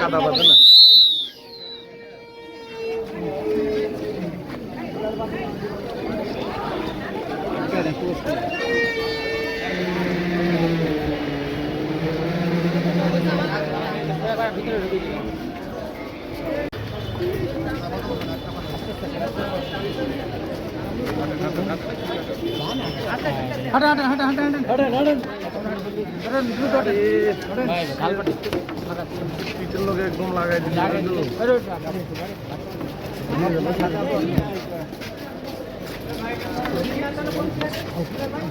কাদা বাঁধে না Thank you. পিছন লোক একদম লাগাই দিল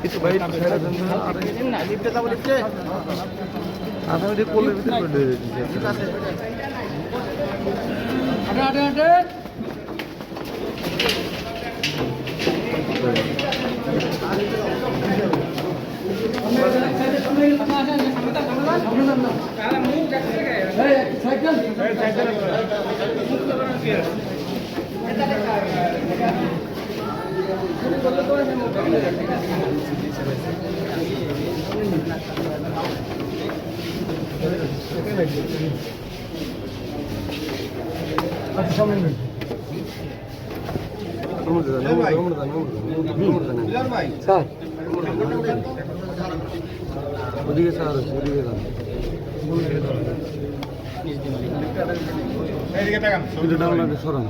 কিছু ভাই ছেড়ে দেন না। আরে আসলে দিয়ে কোলের ভিতরে করে দিয়ে স্যার ওদিকে স্যার ওদিকে সরান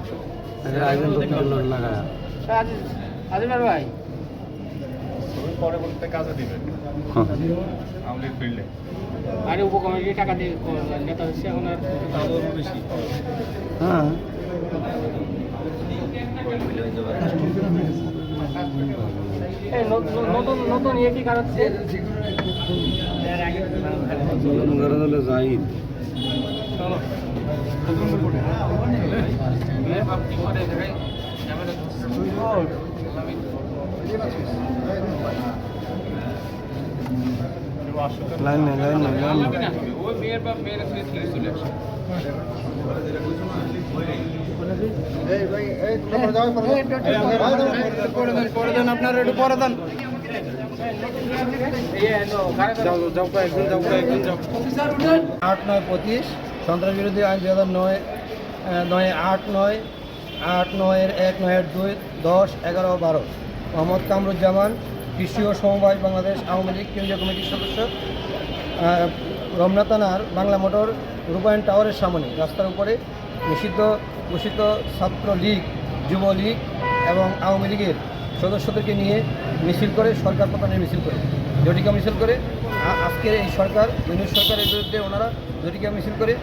লাগায় আজিমার ভাই। পরবর্তীতে কাজে দিবেন হ্যাঁ। আমাদের ফিল্ডে আরে উপকমিটি টাকা দিয়ে নেতা হচ্ছে এখন আর আরও বেশি। হ্যাঁ। নতুন নতুন ইয়ে কি কারণছে ঘরে জাহিদ। লাইন নেই লাইন নেই, লাইন আট নয় পঁচিশ, সন্ত্রাস বিরোধী আইন দুই হাজার নয় নয় আট নয় আট নয়ের এক নয়ের দুই দশ এগারো বারো। মোহাম্মদ কামরুজ্জামান, কৃষি ও সমবায় বাংলাদেশ আওয়ামী লীগ কেন্দ্রীয় কমিটির সদস্য। রমনা থানার বাংলা মোটর রূপায়ণ টাওয়ারের সামনে, রাস্তার উপরে নিষিদ্ধ ঘোষিত ছাত্র লীগ যুবলীগ এবং আওয়ামী লীগের সদস্যদেরকে নিয়ে মিছিল করে সরকার পতনের মিছিল করে। জটিকা মিছিল করে আজকের এই সরকার ইউনিট সরকারের বিরুদ্ধে ওনারা জটিকা মিছিল করে।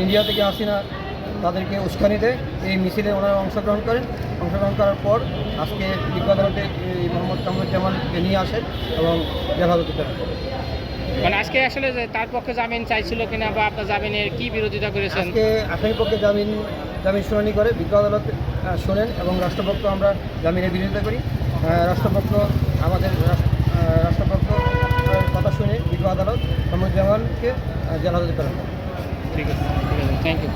ইন্ডিয়া থেকে হাসিনা তাদেরকে উস্কানি দেয়। এই মিছিলে ওনারা অংশগ্রহণ করেন। অংশগ্রহণ করার পর আজকে বিজ্ঞ আদালতে এই মোহাম্মদ কামরুজ্জামানকে নিয়ে আসেন এবং হেফাজতে প্রেরণ করেন মানে আজকে আসলে যে তার পক্ষে জামিন চাইছিল কিনা বা আপনার জামিনের কি বিরোধিতা করেছেন? আজকে আসামি পক্ষে জামিন জামিন শুনানি করে বিজ্ঞ আদালত শোনেন এবং রাষ্ট্রপক্ষ আমরা জামিনের বিরোধিতা করি। রাষ্ট্রপক্ষ আমাদের রাষ্ট্রপক্ষ কথা শুনে বিজ্ঞ আদালত কামরুজ্জামানকে জেলহাজতে প্রেরণ করে ঠিক আছে ঠিক আছে থ্যাংক ইউ